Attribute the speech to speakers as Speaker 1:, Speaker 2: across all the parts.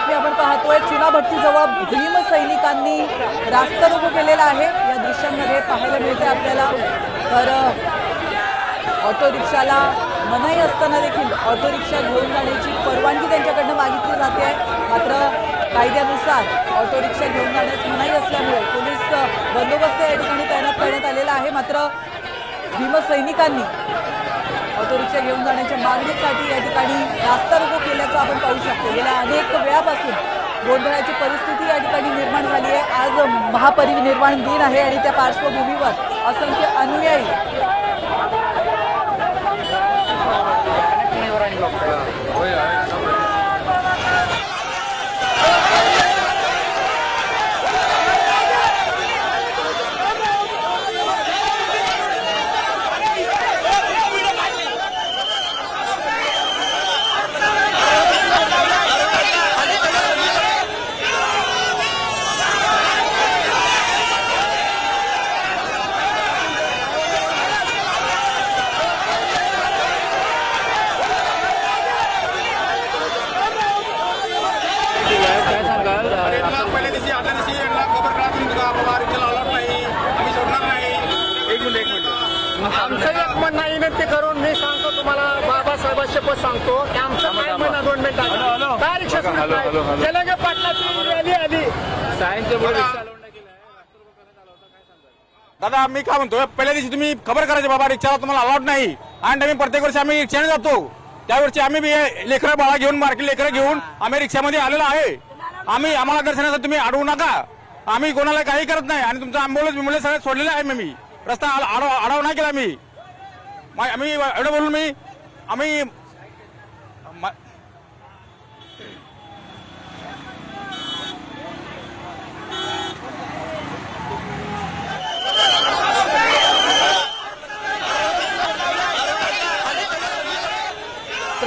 Speaker 1: बातमी आपण पाहतोय चुनाभट्टीजवळ भीम सैनिकांनी रास्ता रोको केलेला आहे. या दृश्यांमध्ये पाहायला मिळते आपल्याला. तर ऑटो रिक्षाला मनाई असताना देखील ऑटो रिक्षा घेऊन जाण्याची परवानगी त्यांच्याकडनं मागितली जाते. आहे मात्र कायद्यानुसार ऑटो रिक्षा घेऊन जाण्यास मनाई असल्यामुळे पोलीस बंदोबस्त या ठिकाणी तैनात करण्यात आलेला आहे. मात्र भीमसैनिकांनी ऑटो रिक्षा घेऊन जाण्याच्या मागणीसाठी या ठिकाणी रास्ता रोको केल्याचं आपण पाहू शकतो. गेल्या अनेक वेळापासून गोंधळाची परिस्थिती या ठिकाणी निर्माण झाली आहे. आज महापरिनिर्वाण दिन आहे आणि त्या पार्श्वभूमीवर असंख्य अनुयायी
Speaker 2: काय
Speaker 3: आमचं काय म्हणणं दोन मिनिटात काय रिक्षा सुरू पाटलाची रॅली आली.
Speaker 2: सायन्सच्या
Speaker 4: दादा. मी काय म्हणतोय पहिल्या दिवशी तुम्ही खबर करायची बाबा रिक्षाला तुम्हाला अलाउड नाही. आणि आम्ही प्रत्येक वर्षी आम्ही रिक्षाने जातो. त्यावर्षी आम्ही लेकरं बाळा घेऊन बारकी लेकरं घेऊन आम्ही रिक्षामध्ये आलेलो आहे. आम्ही आम्हाला दर्शनासाठी तुम्ही अडवू नका. आम्ही कोणाला काही करत नाही. आणि तुमचं आंबोलन्स बिंबोलन्स सगळं सोडलेलं आहे मी रस्ता आड- आडव आडाव नाही केला मी मा- आम्ही एवढं बोलून मी आम्ही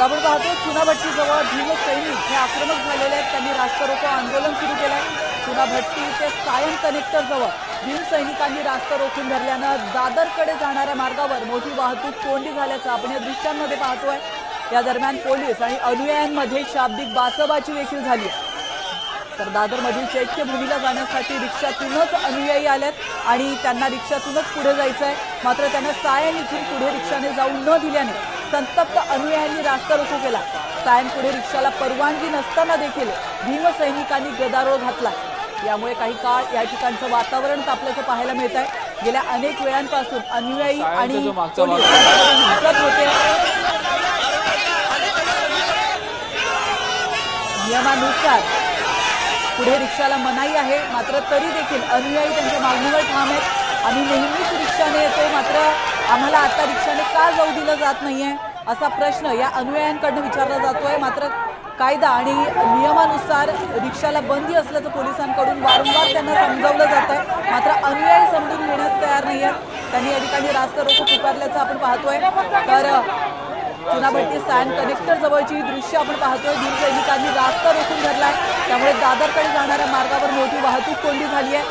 Speaker 1: आपण पाहतो चुनाभट्टीजवळ भीमसैनिक हे आक्रमक झालेले आहेत. त्यांनी रास्ता रोको आंदोलन सुरू केलं आहे चुनाभट्टी ते सायन कनेक्टरजवळ भीमसैनिकांनी रास्ता रोखून धरल्यानं दादरकडे जाणाऱ्या मार्गावर मोठी वाहतूक कोंडी झाल्याचं आपण या दृश्यांमध्ये पाहतोय. या दरम्यान पोलीस आणि अनुयायांमध्ये शाब्दिक बाचाबाची देखील झाली आहे. तर दादरमधील चैत्यभूमीला जाण्यासाठी रिक्षातूनच अनुयायी आल्यात आणि त्यांना रिक्षातूनच पुढे जायचं आहे मात्र त्यांना सायन इथून पुढे रिक्षाने जाऊ न दिल्याने संतप्त अनुयायांनी रास्ता रोको केला. सायन पुढे रिक्षाला परवानगी नसताना देखील भीमसैनिकांनी गदारोळ घातला. यामुळे काही काळ या ठिकाणचं वातावरण तापल्याचं पाहायला मिळत आहे गेल्या अनेक वेळांपासून अनुयायी आणि होते. नियमानुसार पुढे रिक्षाला मनाई आहे. मात्र तरी देखील अनुयायी त्यांच्या मागणीवर ठाम आहेत. आम्ही नेहमीच मात्र आम्हाला आत्ता रिक्षाने का जाऊ दिलं जात नाहीये असा प्रश्न या अनुयायांकडनं विचारला जातोय. मात्र कायदा आणि नियमानुसार रिक्षाला बंदी असल्याचं पोलिसांकडून वारंवार त्यांना समजावलं जात आहे मात्र अनुयायी समजून घेण्यास तयार नाही आहेत त्यांनी या ठिकाणी रास्ता रोको पुकारल्याचं आपण पाहतोय. तर चुनाभट्टी सॅन कनेक्टर जवळची दृश्य आपण पाहतोय. भीम रास्ता रोखून धरलाय. त्यामुळे दादरकडे जाणाऱ्या मार्गावर मोठी वाहतूक कोंडी झाली आहे